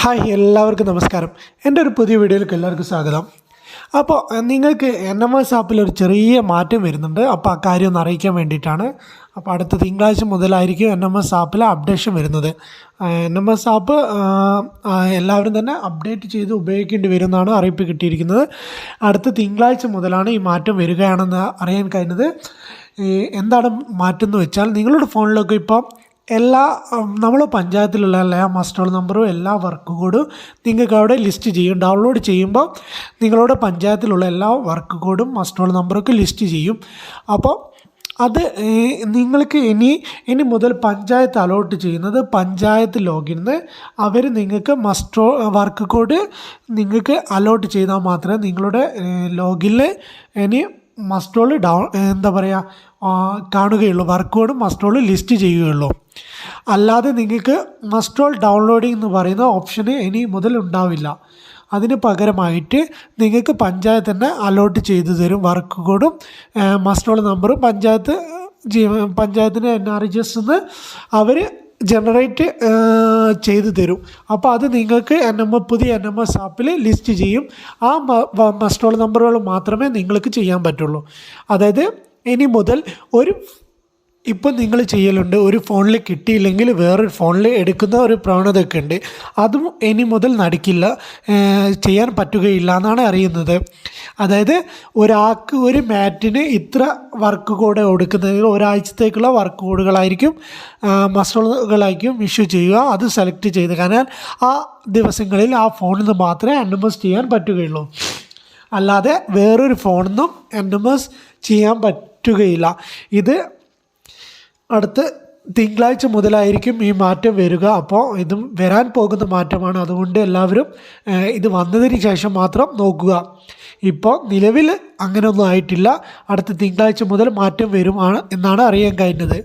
Hi എല്ലാവർക്കും നമസ്കാരം. എന്റെ ഒരു പുതിയ വീഡിയോയിലേക്ക് എല്ലാവർക്കും സ്വാഗതം. അപ്പോൾ നിങ്ങൾക്ക് എൻ എം എസ് ആപ്പിൽ ഒരു ചെറിയ മാറ്റം വരുന്നുണ്ട്. അപ്പോൾ ആ കാര്യം ഒന്ന് അറിയിക്കാൻ വേണ്ടിയിട്ടാണ്. അപ്പോൾ അടുത്ത തിങ്കളാഴ്ച മുതലായിരിക്കും എൻ എം എസ് ആപ്പിൽ അപ്ഡേഷൻ വരുന്നത്. എൻ എം എസ് ആപ്പ് എല്ലാവരും തന്നെ അപ്ഡേറ്റ് ചെയ്ത് ഉപയോഗിക്കേണ്ടി വരുമെന്നാണ് അറിയിപ്പ് കിട്ടിയിരിക്കുന്നത്. അടുത്ത തിങ്കളാഴ്ച മുതലാണ് ഈ മാറ്റം വരികയാണെന്ന് അറിയാൻ കഴിഞ്ഞത്. എന്താണ് മാറ്റം എന്ന് വെച്ചാൽ നിങ്ങളുടെ ഫോണിലൊക്കെ ഇപ്പോൾ എല്ലാ നമ്മൾ പഞ്ചായത്തിലുള്ള എല്ലാ മസ്റ്റോൾ നമ്പറും എല്ലാ വർക്ക് കോഡും നിങ്ങൾക്ക് അവിടെ ലിസ്റ്റ് ചെയ്യും. ഡൗൺലോഡ് ചെയ്യുമ്പോൾ നിങ്ങളുടെ പഞ്ചായത്തിലുള്ള എല്ലാ വർക്ക് കോഡും മസ്റ്റർ നമ്പറൊക്കെ ലിസ്റ്റ് ചെയ്യും. അപ്പോൾ അത് നിങ്ങൾക്ക് ഇനി ഇനി മുതൽ പഞ്ചായത്ത് അലോട്ട് ചെയ്യുന്നത് പഞ്ചായത്ത് ലോഗിന്ന് അവർ നിങ്ങൾക്ക് മസ്റ്റോ വർക്ക് കോഡ് നിങ്ങൾക്ക് അലോട്ട് ചെയ്താൽ മാത്രമേ നിങ്ങളുടെ ലോഗിനിൽ ഇനി മസ്റ്റോൾ ഡൗൺ എന്താ പറയുക കാണുകയുള്ളൂ. വർക്ക് കോഡ് മസ്റ്റോൾ ലിസ്റ്റ് ചെയ്യുകയുള്ളൂ. അല്ലാതെ നിങ്ങൾക്ക് മസ്റ്റോൾ ഡൗൺലോഡിംഗ് എന്ന് പറയുന്ന ഓപ്ഷന് ഇനി മുതൽ ഉണ്ടാവില്ല. അതിന് പകരമായിട്ട് നിങ്ങൾക്ക് പഞ്ചായത്ത് തന്നെ അലോട്ട് ചെയ്തു തരും വർക്ക് കോഡും മസ്റ്റോൾ നമ്പറും പഞ്ചായത്ത് പഞ്ചായത്തിന്റെ എൻ ആർ ജി എസ് നിന്ന് അവർ ജനറേറ്റ് ചെയ്തു തരും. അപ്പോൾ അത് നിങ്ങൾക്ക് എൻ എം പുതിയ എൻ എം എസ് ആപ്പിൽ ലിസ്റ്റ് ചെയ്യും. ആ മസ്റ്റോൾ നമ്പറുകൾ മാത്രമേ നിങ്ങൾക്ക് ചെയ്യാൻ പറ്റുള്ളൂ. അതായത് ഇനി മുതൽ ഒരു ഇപ്പം നിങ്ങൾ ചെയ്യലുണ്ട് ഒരു ഫോണിൽ കിട്ടിയില്ലെങ്കിൽ വേറൊരു ഫോണിൽ എടുക്കുന്ന ഒരു പ്രവണതയൊക്കെ ഉണ്ട്. അതും ഇനി മുതൽ നടക്കില്ല ചെയ്യാൻ പറ്റുകയില്ല എന്നാണ് അറിയുന്നത്. അതായത് ഒരാൾക്ക് ഒരു മാറ്റിന് ഇത്ര വർക്ക് കോഡ് കൊടുക്കുന്നതിൽ ഒരാഴ്ചത്തേക്കുള്ള വർക്ക് കോഡുകളായിരിക്കും മസ്റ്ററുകളായിരിക്കും ഇഷ്യൂ ചെയ്യുക അത് സെലക്ട് ചെയ്ത് കാരണം ആ ദിവസങ്ങളിൽ ആ ഫോണിൽ നിന്ന് മാത്രമേ എൻഡമസ് ചെയ്യാൻ പറ്റുകയുള്ളൂ. അല്ലാതെ വേറൊരു ഫോണിൽ നിന്നും എൻഡമസ് ചെയ്യാൻ പറ്റുകയില്ല. ഇത് അടുത്ത് തിങ്കളാഴ്ച മുതലായിരിക്കും ഈ മാറ്റം വരിക. അപ്പോൾ ഇതും വരാൻ പോകുന്ന മാറ്റമാണ്. അതുകൊണ്ട് എല്ലാവരും ഇത് വന്നതിന് ശേഷം മാത്രം നോക്കുക. ഇപ്പോൾ നിലവിൽ അങ്ങനെയൊന്നും ആയിട്ടില്ല. അടുത്ത തിങ്കളാഴ്ച മുതൽ മാറ്റം വരുമാണ് എന്നാണ് അറിയാൻ കഴിഞ്ഞത്.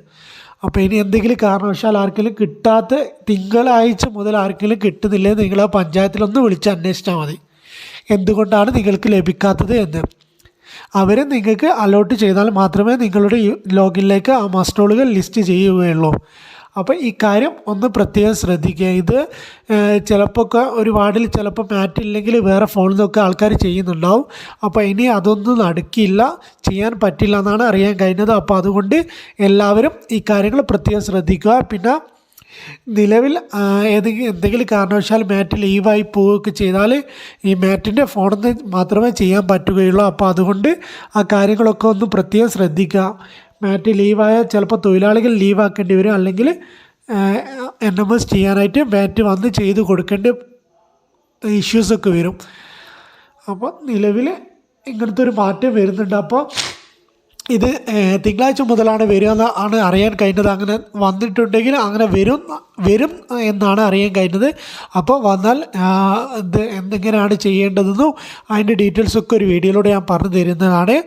അപ്പോൾ ഇനി എന്തെങ്കിലും കാരണവശാൽ ആർക്കെങ്കിലും കിട്ടാത്ത തിങ്കളാഴ്ച മുതൽ ആർക്കെങ്കിലും കിട്ടുന്നില്ലെങ്കിൽ നിങ്ങൾ ആ പഞ്ചായത്തിലൊന്ന് വിളിച്ച് അന്വേഷിച്ചാൽ മതി. എന്തുകൊണ്ടാണ് നിങ്ങൾക്ക് ലഭിക്കാത്തത് എന്ന്? അവർ നിങ്ങൾക്ക് അലോട്ട് ചെയ്താൽ മാത്രമേ നിങ്ങളുടെ ലോഗിനിലേക്ക് ആ മസ്റ്റോളുകൾ ലിസ്റ്റ് ചെയ്യുകയുള്ളൂ. അപ്പോൾ ഈ കാര്യം ഒന്ന് പ്രത്യേകം ശ്രദ്ധിക്കുക. ഇത് ചിലപ്പോൾ ഒക്കെ ഒരു വാർഡിൽ ചിലപ്പോൾ മാറ്റ് ഇല്ലെങ്കിൽ വേറെ ഫോണിൽ നിന്നൊക്കെ ആൾക്കാർ ചെയ്യുന്നുണ്ടാവും. അപ്പോൾ ഇനി അതൊന്നും നടക്കില്ല ചെയ്യാൻ പറ്റില്ല എന്നാണ് അറിയാൻ കഴിഞ്ഞത്. അപ്പോൾ അതുകൊണ്ട് എല്ലാവരും ഈ കാര്യങ്ങൾ പ്രത്യേകം ശ്രദ്ധിക്കുക. പിന്നെ നിലവിൽ ഏതെങ്കിലും എന്തെങ്കിലും കാരണവശാൽ മാറ്റ് ലീവായി പോവുകയൊക്കെ ചെയ്താൽ ഈ മാറ്റിന്റെ ഫോണിൽ നിന്ന് മാത്രമേ ചെയ്യാൻ പറ്റുകയുള്ളൂ. അപ്പോൾ അതുകൊണ്ട് ആ കാര്യങ്ങളൊക്കെ ഒന്ന് പ്രത്യേകം ശ്രദ്ധിക്കുക. മാറ്റ് ലീവായാൽ ചിലപ്പോൾ തൊഴിലാളികൾ ലീവാക്കേണ്ടി വരും. അല്ലെങ്കിൽ എൻ എം എസ് ചെയ്യാനായിട്ട് മാറ്റ് വന്ന് ചെയ്ത് കൊടുക്കേണ്ട ഇഷ്യൂസൊക്കെ വരും. അപ്പോൾ നിലവിൽ ഇങ്ങനത്തെ ഒരു മാറ്റം വരുന്നുണ്ട്. അപ്പോൾ ഇത് തിങ്കളാഴ്ച മുതലാണ് വരിക ആണ് അറിയാൻ കഴിഞ്ഞത്. അങ്ങനെ വന്നിട്ടുണ്ടെങ്കിൽ അങ്ങനെ വരും വരും എന്നാണ് അറിയാൻ കഴിഞ്ഞത്. അപ്പോൾ വന്നാൽ ഇത് എന്തെങ്ങനെയാണ് ചെയ്യേണ്ടതെന്നും അതിന്റെ ഡീറ്റെയിൽസൊക്കെ ഒരു വീഡിയോയിലൂടെ ഞാൻ പറഞ്ഞു തരുന്നതാണ്.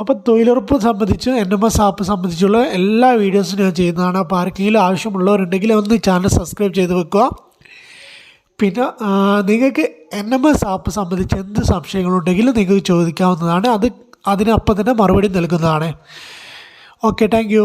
അപ്പോൾ തൊഴിലുറപ്പ് സംബന്ധിച്ച് എൻ എം എസ് ആപ്പ് സംബന്ധിച്ചുള്ള എല്ലാ വീഡിയോസും ഞാൻ ചെയ്യുന്നതാണ്. അപ്പോൾ ആർക്കെങ്കിലും ആവശ്യമുള്ളവരുണ്ടെങ്കിൽ ഒന്ന് ചാനൽ സബ്സ്ക്രൈബ് ചെയ്ത് വെക്കുക. പിന്നെ നിങ്ങൾക്ക് എൻ എം എസ് ആപ്പ് സംബന്ധിച്ച് എന്ത് സംശയങ്ങളുണ്ടെങ്കിലും നിങ്ങൾക്ക് ചോദിക്കാവുന്നതാണ്. അത് അതിനപ്പം തന്നെ മറുപടി നൽകുന്നതാണ്. Okay thank